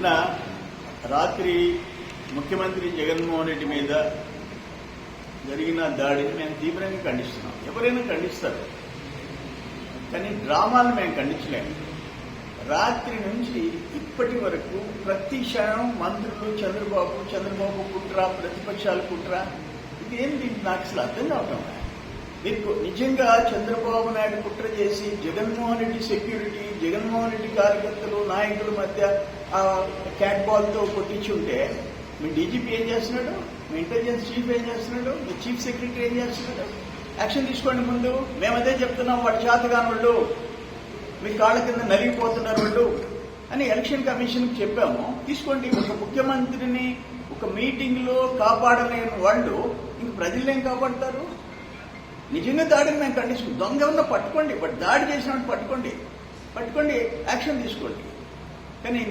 నిన్న రాత్రి ముఖ్యమంత్రి జగన్మోహన్ రెడ్డి మీద జరిగిన దాడిని మేము తీవ్రంగా ఖండిస్తున్నాం. ఎవరైనా ఖండిస్తారు. కానీ డ్రామాలు మేము ఖండించలేము రాత్రి నుంచి ఇప్పటి వరకు ప్రతి క్షణం మంత్రులు చంద్రబాబు చంద్రబాబు కుట్ర ప్రతిపక్షాలు కుట్ర ఇదేంటి నాకు అసలు అర్థం కావటం మీకు నిజంగా చంద్రబాబు నాయుడు కుట్ర చేసి జగన్మోహన్ రెడ్డి సెక్యూరిటీ జగన్మోహన్ రెడ్డి కార్యకర్తలు నాయకుల మధ్య క్యాట్ బాల్తో కొట్టించి ఉంటే మీ డీజీపీ ఏం చేస్తున్నాడు? మీ ఇంటెలిజెన్స్ చీఫ్ ఏం చేస్తున్నాడు? మీ చీఫ్ సెక్రటరీ ఏం చేస్తున్నాడు? యాక్షన్ తీసుకోండి ముందు. మేము అదే చెప్తున్నాం వాటి చేతగాని వాళ్ళు మీ కాళ్ళ కింద నలిగిపోతున్నారు వాళ్ళు అని ఎలక్షన్ కమిషన్ చెప్పాము. తీసుకోండి ఒక ముఖ్యమంత్రిని ఒక మీటింగ్లో కాపాడలేని వాళ్ళు ఇంక ప్రజలు ఏం కాపాడతారు? నిజంగా దాడిని మేము ఖండిస్తాం దొంగ ఉన్న పట్టుకోండి బట్ దాడి చేసిన పట్టుకోండి. పట్టుకోండి యాక్షన్ తీసుకోండి. కానీ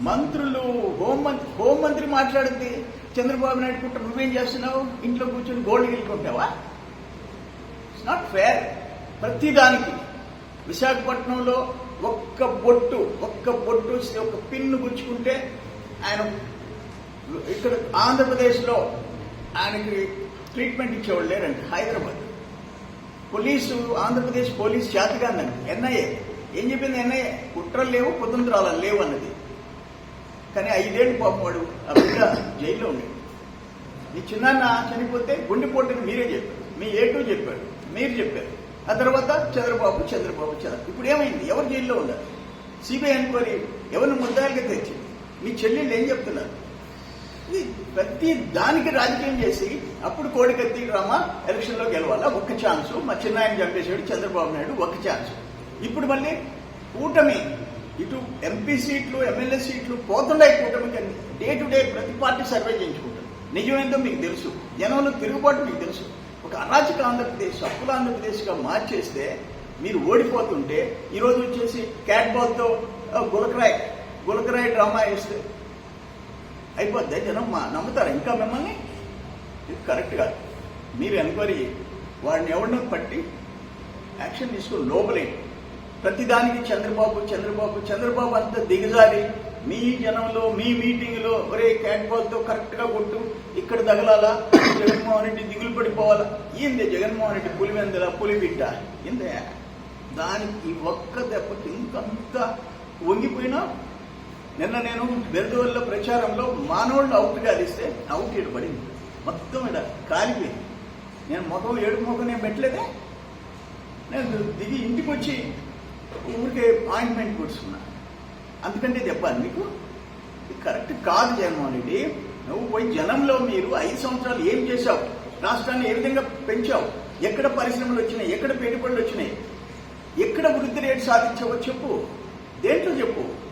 మంత్రులు హోంమంత్రి హోంమంత్రి మాట్లాడింది. చంద్రబాబు నాయుడు కుట్ర నువ్వేం చేస్తున్నావు? ఇంట్లో కూర్చొని గోల్డ్ గెలుకుంటావా ఇట్స్ నాట్ ఫేర్ ప్రతిదానికి విశాఖపట్నంలో ఒక్క బొట్టు ఒక్క బొట్టు ఒక పిన్ను గుచ్చుకుంటే ఆయన ఇక్కడ ఆంధ్రప్రదేశ్లో ఆయనకి ట్రీట్మెంట్ ఇచ్చేవాళ్ళు లేరండి హైదరాబాద్. పోలీసు ఆంధ్రప్రదేశ్ పోలీస్ చేతగాందండి ఎన్ఐఏ. ఏం చెప్పింది ఎన్ఐఏ? కుట్రలు లేవు కుతంత్రాలు లేవు అన్నది. కానీ ఐదేళ్ళు పాపం వాడు ఆ బిడ్డ జైల్లో ఉండేది మీ చిన్నాన్న చనిపోతే గుండెపోటుని మీరే చెప్పారు. మీ ఏటూ చెప్పాడు మీరు చెప్పారు. ఆ తర్వాత చంద్రబాబు చంద్రబాబు చంద్ర. ఇప్పుడు ఏమైంది? ఎవరు జైల్లో ఉన్నారు? సిబిఐ ఎంక్వైరీ ఎవరిని ముద్దాయిగా తెచ్చింది? మీ చెల్లెళ్ళు ఏం చెప్తున్నారు? ప్రతి దానికి రాజకీయం చేసి అప్పుడు కోడికత్తి రామ ఎలక్షన్లో గెలవాలా? ఒక్క ఛాన్స్. మా చిన్నాయన చంపేశాడు చంద్రబాబు నాయుడు ఒక్క ఛాన్స్. ఇప్పుడు మళ్ళీ కూటమి ఇటు ఎంపీ సీట్లు ఎమ్మెల్యే సీట్లు పోతున్నాయి కూటమికి డే టు డే ప్రతి పార్టీ సర్వే చేయించుకుంటారు నిజమేందో మీకు తెలుసు. జనంలో తిరుగుబాటు మీకు తెలుసు. ఒక అరాచక ఆంధ్రప్రదేశ్ అప్పుల ఆంధ్రప్రదేశ్గా మార్చేస్తే మీరు ఓడిపోతుంటే ఈరోజు వచ్చేసి క్యాట్ బాల్తో గులకరాయ్ గులకరాయ్ డ్రామా వేస్తే అయిపోద్ది? జనం మా నమ్ముతారు? ఇంకా మిమ్మల్ని? ఇది కరెక్ట్ కాదు. మీరు ఎంక్వైరీ వాడిని ఎవరినో పట్టి యాక్షన్ తీసుకుని లోపలేండి ప్రతిదానికి చంద్రబాబు చంద్రబాబు చంద్రబాబు అంత దిగజారి మీ జనంలో మీ మీటింగ్లో ఒరే క్యాట్ బాల్తో కరెక్ట్గా కొట్టు ఇక్కడ తగలాలా జగన్మోహన్ రెడ్డి దిగులు పడిపోవాలా? ఏంది జగన్మోహన్ రెడ్డి పులివెందల పులిబిడ్డ ఏందే? దానికి ఈ ఒక్క దెబ్బకి ఇంకంత వంగిపోయినా నిన్న నేను బెర్దవల్ల ప్రచారంలో మానవుళ్ళు అవుట్ గాలిస్తే అవుట్ ఇటు పడింది. మొత్తం ఇడ కాలిపోయింది. నేను మొఖం ఏడు మొఖం నేను పెట్టలేదే? నేను దిగి ఇంటికి వచ్చి ఊరికే పాయింట్మెంట్ కూర్చున్నా అందుకంటే చెప్పాలి మీకు. కరెక్ట్ కాదు జగన్మోహన్ రెడ్డి నువ్వు పోయి జనంలో మీరు ఐదు సంవత్సరాలు ఏం చేశావు? రాష్ట్రాన్ని ఏ విధంగా పెంచావు? ఎక్కడ పరిశ్రమలు వచ్చినాయి? ఎక్కడ పెట్టుబడులు వచ్చినాయి? ఎక్కడ వృద్ధి రేటు సాధించావో చెప్పు. దేంట్లో చెప్పు.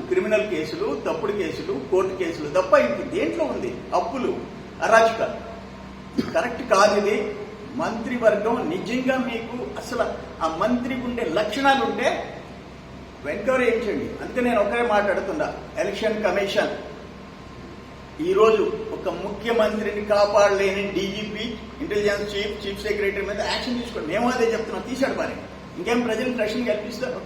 క్రిమినల్ కేసులు తప్పుడు కేసులు కోర్టు కేసులు తప్ప ఇంక దేంట్లో ఉంది? అప్పులు అరాచకాలు. కరెక్ట్ కాదు ఇది. మంత్రివర్గం నిజంగా మీకు అసలు ఆ మంత్రికి ఉండే లక్షణాలు ఉంటే ఎంక్వైరీ చేయండి అంతే నేను ఒకరే మాట్లాడుతున్నా. Election commission. ఈరోజు ఒక ముఖ్యమంత్రిని కాపాడలేని DGP intelligence chief chief secretary మీద యాక్షన్ తీసుకోండి. మేము అదే చెప్తున్నాం. తీశాడు పని ఇంకేం ప్రజలకు రక్షణ కల్పిస్తారు?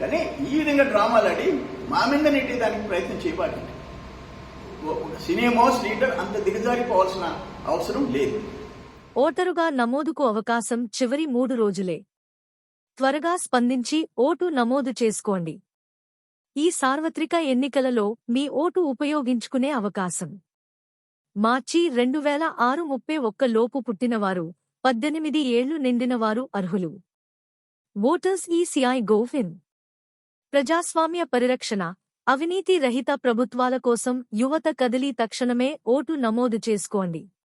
కానీ ఈ విధంగా డ్రామాలు ఆడి మా మీద నెట్టి దానికి ప్రయత్నం చేయబాకండి. ఒక సినిమా లీడర్ అంత దిగజారిపోవాల్సిన అవసరం లేదు. ఓటరుగా నమోదుకు అవకాశం చివరి మూడు రోజులే. త్వరగా స్పందించి ఓటు నమోదు చేసుకోండి. ఈ సార్వత్రిక ఎన్నికలలో మీ ఓటు ఉపయోగించుకునే అవకాశం. మార్చి రెండు వేల ఆరు ముప్పై ఒక్క లోపు పుట్టినవారు పద్దెనిమిది ఏళ్ళు నిండినవారు అర్హులు. ఓటర్స్ ఈసీఐ గోవిన్ ప్రజాస్వామ్య పరిరక్షణ అవినీతి రహిత ప్రభుత్వాల కోసం యువత కదిలి తక్షణమే ఓటు నమోదు చేసుకోండి.